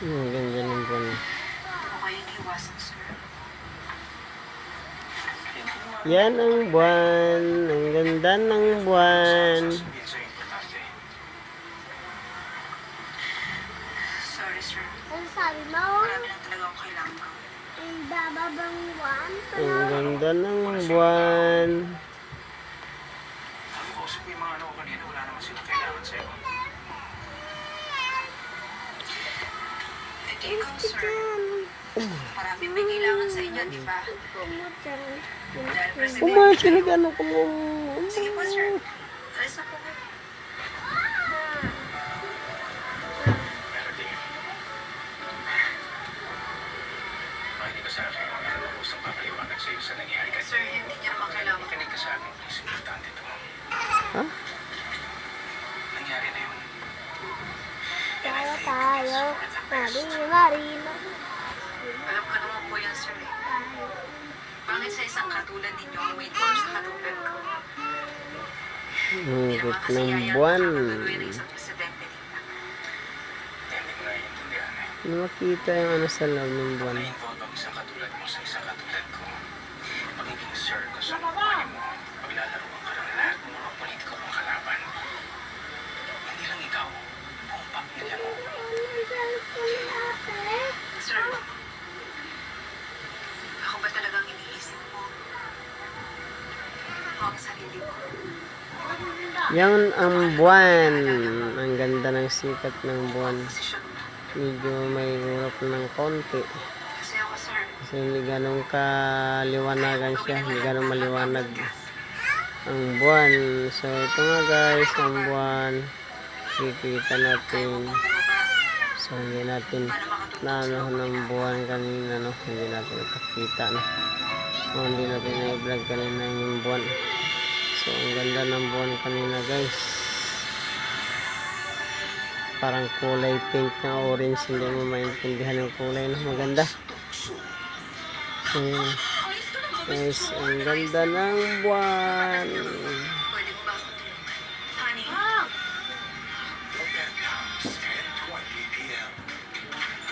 Ang ganda ng buwan. Yan ang buwan. Ang ganda ng buwan. Ano sabi mo? Ang bababang one. Ang ganda ng buwan. Sabi ko, sabi yung mga ano kanina, wala naman silang kailangan sa'yo. Di ikaw, sir. Marami may kailangan sa inyo, di ba? Dahil presidente. Umayos ka na. Ano ka mo? Sige po, sir. Alis na po kayo. Makinig ka sa akin. Meron ako gustong papaliwanag sa'yo sa nangyari kasi. Sir, hindi niya naman kailangan. Makinig ka sa akin, please. Importante to. Ha? Tayo for. Mari, marino. Alam ko naman po yan, sir. eh. Pangit sa isang katulad ninyo ang may door sa katulad ko. Kasi ng buwan. naiintindihan eh. Yung ano sa loob ng buwan. Yan ang buwan. Ang ganda ng sikat ng buwan. Medyo may urap ng konti. Kasi hindi ganun kaliwanagan siya. Hindi ganun maliwanag ang buwan. So ito nga guys, ang buwan. Kikita natin. So hindi natin Para makatulong na ano ng buwan kanina no. Hindi natin napakita no. O, hindi natin na-vlog kanina yung buwan. So ang ganda ng buwan kanina guys. Parang kulay pink na orange. Hindi mo maintindihan yung kulay no. Maganda. So, guys, ang ganda ng buwan.